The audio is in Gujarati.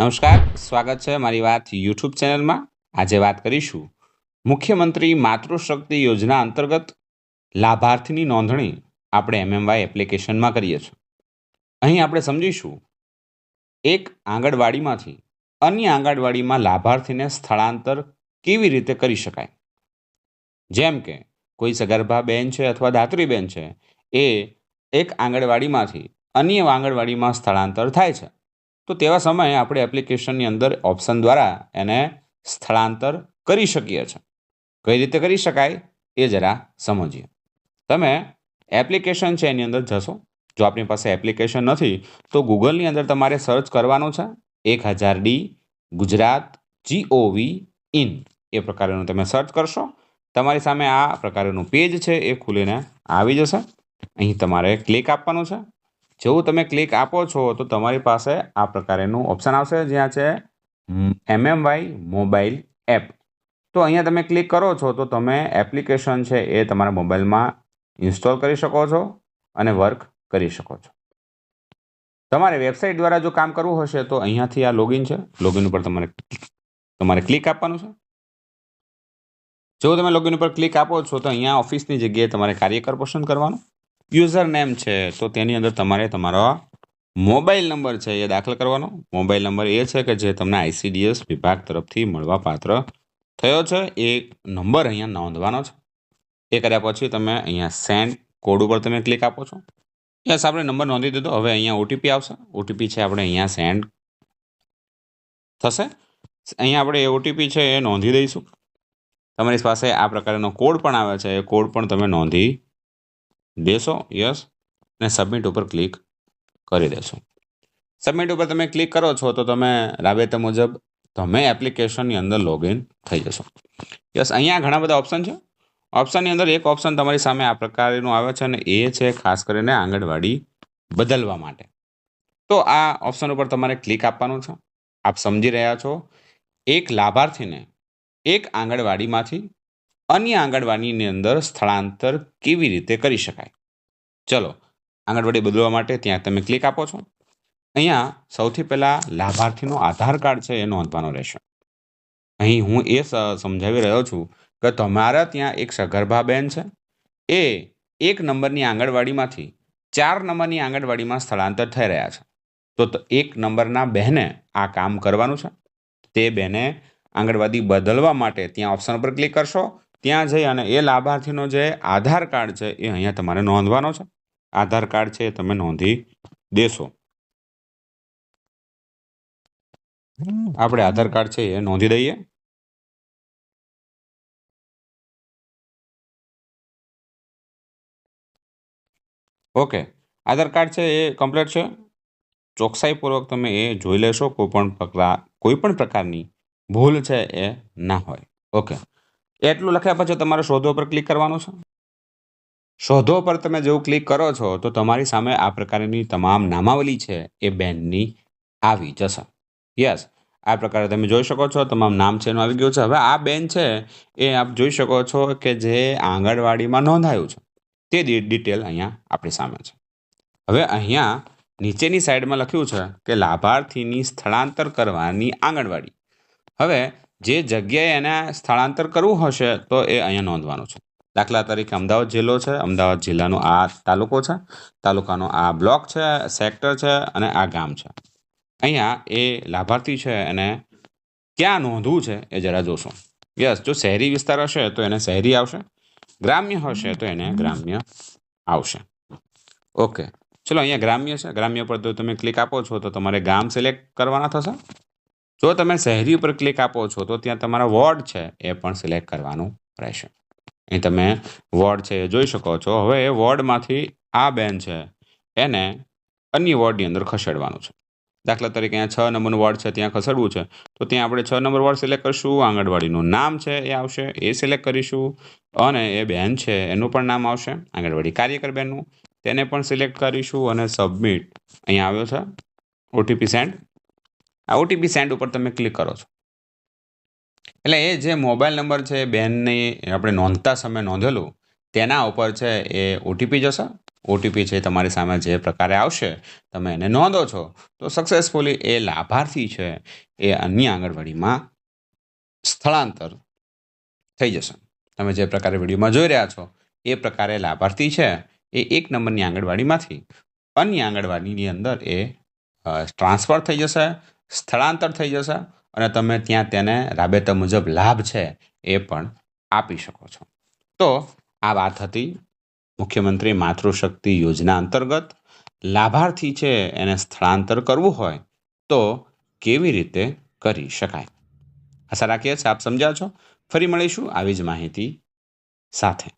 નમસ્કાર, સ્વાગત છે મારી વાત યુટ્યુબ ચેનલમાં. આજે વાત કરીશું મુખ્યમંત્રી માતૃશક્તિ યોજના અંતર્ગત લાભાર્થીની નોંધણી આપણે એમએમવાય એપ્લિકેશનમાં કરીએ છીએ. અહીં આપણે સમજીશું, એક આંગણવાડીમાંથી અન્ય આંગણવાડીમાં લાભાર્થીને સ્થળાંતર કેવી રીતે કરી શકાય? જેમ કે, કોઈ સગર્ભા બેન છે અથવા દાત્રી બેન છે, એ એક આંગણવાડીમાંથી અન્ય આંગણવાડીમાં સ્થળાંતર થાય છે. તો તેવા સમયે આપણે એપ્લિકેશનની અંદર ઓપ્શન દ્વારા એને સ્થળાંતર કરી શકીએ છીએ. કઈ રીતે કરી શકાય? એ જરા સમજીએ. તમે એપ્લિકેશન છે એની અંદર જશો. જો આપણી પાસે એપ્લિકેશન નથી, તો ગૂગલની અંદર તમારે સર્ચ કરવાનું છે. એક હજાર D, Gujarat G O V in એ પ્રકારનું તમે સર્ચ કરશો. તમારી સામે આ પ્રકારનું પેજ છે, એ ખુલીને આવી જશે. અહીં તમારે ક્લિક આપવાનું છે. જેવું તમે ક્લિક આપો છો, તો તમારી પાસે આ પ્રકારેનું ઓપ્શન આવશે. જ્યાં છે એમએમવાય મોબાઈલ એપ. તો અહીંયા તમે ક્લિક કરો છો, તો તમે એપ્લિકેશન છે એ તમારા મોબાઈલમાં ઇન્સ્ટોલ કરી શકો છો અને વર્ક કરી શકો છો. તમારે વેબસાઇટ દ્વારા જો કામ કરવું હશે, તો અહીંયાથી આ લોગિન છે. લોગિન ઉપર તમારે તમારે ક્લિક આપવાનું છે. જો તમે લોગિન ઉપર ક્લિક આપો છો, તો અહીંયા ઓફિસની જગ્યાએ તમારે કાર્યકર પસંદ કરવાનું. યુઝર નેમ છે, તો તેની અંદર તમારે તમારો મોબાઈલ નંબર છે એ દાખલ કરવાનો. મોબાઈલ નંબર એ છે કે જે તમને આઈસીડીએસ વિભાગ તરફથી મળવા પાત્ર થયો છે. એ નંબર અહીંયા નોંધવાનો છે. એ કર્યા પછી તમે અહીંયા સેન્ડ કોડ ઉપર તમે ક્લિક આપો છો. યસ, આપણે નંબર નોંધી દીધો. હવે અહીંયા ઓટીપી આવશે. ઓટીપી છે આપણે અહીંયા સેન્ડ થશે. અહીંયા આપણે એ ઓટીપી છે એ નોંધી દઈશું. તમારી પાસે આ પ્રકારનો કોડ પણ આવે છે. એ કોડ પણ તમે નોંધી દેશો, યસ અને સબમિટ ઉપર ક્લિક કરી દેશો. સબમિટ ઉપર તમે ક્લિક કરો છો તો તમે રાબેતા મુજબ તમે એપ્લિકેશનની અંદર લોગિન થઈ જશો. યસ, અહીંયા ઘણા બધા ઓપ્શન છે. ઓપ્શનની અંદર એક ઓપ્શન તમારી સામે આ પ્રકારનું આવે છે અને એ છે ખાસ કરીને આંગણવાડી બદલવા માટે. તો આ ઓપ્શન ઉપર તમારે ક્લિક આપવાનું છે. આપ સમજી રહ્યા છો. એક લાભાર્થીને એક આંગણવાડીમાંથી અન્ય આંગણવાડીની અંદર સ્થળાંતર કેવી રીતે કરી શકાય? ચલો, આંગણવાડી બદલવા માટે ત્યાં તમે ક્લિક આપો છો. અહીંયા સૌથી પહેલાં લાભાર્થીનો આધાર કાર્ડ છે એ નોંધવાનો રહેશે. અહીં હું એ સમજાવી રહ્યો છું કે તમારા ત્યાં એક સગર્ભા બેન છે. એ એક નંબરની આંગણવાડીમાંથી ચાર નંબરની આંગણવાડીમાં સ્થળાંતર થઈ રહ્યા છે. તો એક નંબરના બહેને આ કામ કરવાનું છે. તે બેને આંગણવાડી બદલવા માટે ત્યાં ઓપ્શન પર ક્લિક કરશો. ત્યાં જઈ અને એ લાભાર્થીનો જે આધાર કાર્ડ છે એ અહીંયા તમારે નોંધવાનો છે. આધાર કાર્ડ છે તમે નોંધી દેશો. આપણે આધાર કાર્ડ છે એ નોંધી દઈએ. ઓકે. આધાર કાર્ડ છે એ કમ્પ્લીટ છે. ચોકસાઈપૂર્વક તમે એ જોઈ લેશો કોઈ પણ કોઈ પણ પ્રકારની ભૂલ છે એ ના હોય. ઓકે. એટલું લખ્યા પછી તમારે શોધો પર ક્લિક કરવાનું છે. શોધો પર તમે જેવું ક્લિક કરો છો, તો તમારી સામે આ પ્રકારની તમામ નામાવલી છે, એ બેનની આવી જશે. યસ આ પ્રકારે તમે જોઈ શકો છો, તમામ નામ છે એનું આવી ગયું છે. હવે આ બેન છે, એ આપ જોઈ શકો છો કે જે આંગણવાડીમાં નોંધાયું છે. તે ડિટેલ અહીંયા આપણી સામે છે. હવે અહીંયા નીચેની સાઈડમાં લખ્યું છે કે લાભાર્થીની સ્થળાંતર કરવાની આંગણવાડી. હવે જે જગ્યાએ એને સ્થળાંતર કરવું હશે, તો એ અહીંયા નોંધવાનું છે. દાખલા તરીકે અમદાવાદ જિલ્લો છે, અમદાવાદ જિલ્લાનો આ તાલુકો છે, તાલુકાનો આ બ્લોક છે, સેક્ટર છે અને આ ગામ છે. અહીંયા એ લાભાર્થી છે, એને ક્યાં નોંધવું છે એ જરા જોશો. યસ, જો શહેરી વિસ્તાર હશે તો એને શહેરી આવશે, ગ્રામ્ય હશે તો એને ગ્રામ્ય આવશે. ઓકે, ચલો અહીંયા ગ્રામ્ય છે, ગ્રામ્ય પર જો તમે ક્લિક આપો છો તો તમારે ગામ સિલેક્ટ કરવાના થશે. જો તમે શહેરી ઉપર ક્લિક આપો છો તો ત્યાં તમારા વોર્ડ છે એ પણ સિલેક્ટ કરવાનું રહેશે. અહીં તમે વોર્ડ છે એ જોઈ શકો છો. હવે એ વોર્ડમાંથી આ બેન છે, એને અન્ય વોર્ડની અંદર ખસેડવાનું છે. દાખલા તરીકે અહીંયા છ નંબરનું વોર્ડ છે, ત્યાં ખસેડવું છે. તો ત્યાં આપણે છ નંબર વોર્ડ સિલેક્ટ કરીશું, આંગણવાડીનું નામ છે એ આવશે, એ સિલેક્ટ કરીશું અને એ બેન છે એનું પણ નામ આવશે, આંગણવાડી કાર્યકર બેનનું. તેને પણ સિલેક્ટ કરીશું અને સબમિટ અહીંયા આવ્યો છે ઓટીપી સેન્ડ આ ઓટીપી સેન્ડ ઉપર તમે ક્લિક કરો છો. એટલે એ જે મોબાઈલ નંબર છે બેનની આપણે નોંધતા સમયે નોંધેલું, તેના ઉપર છે એ ઓટીપી જશે. ઓટીપી છે તમારી સામે જે પ્રકારે આવશે, તમે એને નોંધો છો. તો સક્સેસફુલી એ લાભાર્થી છે એ અન્ય આંગણવાડીમાં સ્થળાંતર થઈ જશે. તમે જે પ્રકારે વિડીયોમાં જોઈ રહ્યા છો, એ પ્રકારે લાભાર્થી છે એ એક નંબરની આંગણવાડીમાંથી અન્ય આંગણવાડીની અંદર એ ટ્રાન્સફર થઈ જશે, સ્થળાંતર થઈ જશે અને તમે ત્યાં તેને રાબેતા મુજબ લાભ છે એ પણ આપી શકો છો. તો આ વાત હતી મુખ્યમંત્રી માતૃશક્તિ યોજના અંતર્ગત. લાભાર્થી છે એને સ્થળાંતર કરવું હોય તો કેવી રીતે કરી શકાય? આશા રાખીએ છીએ આપ સમજ્યા છો. ફરી મળીશું આવી જ માહિતી સાથે.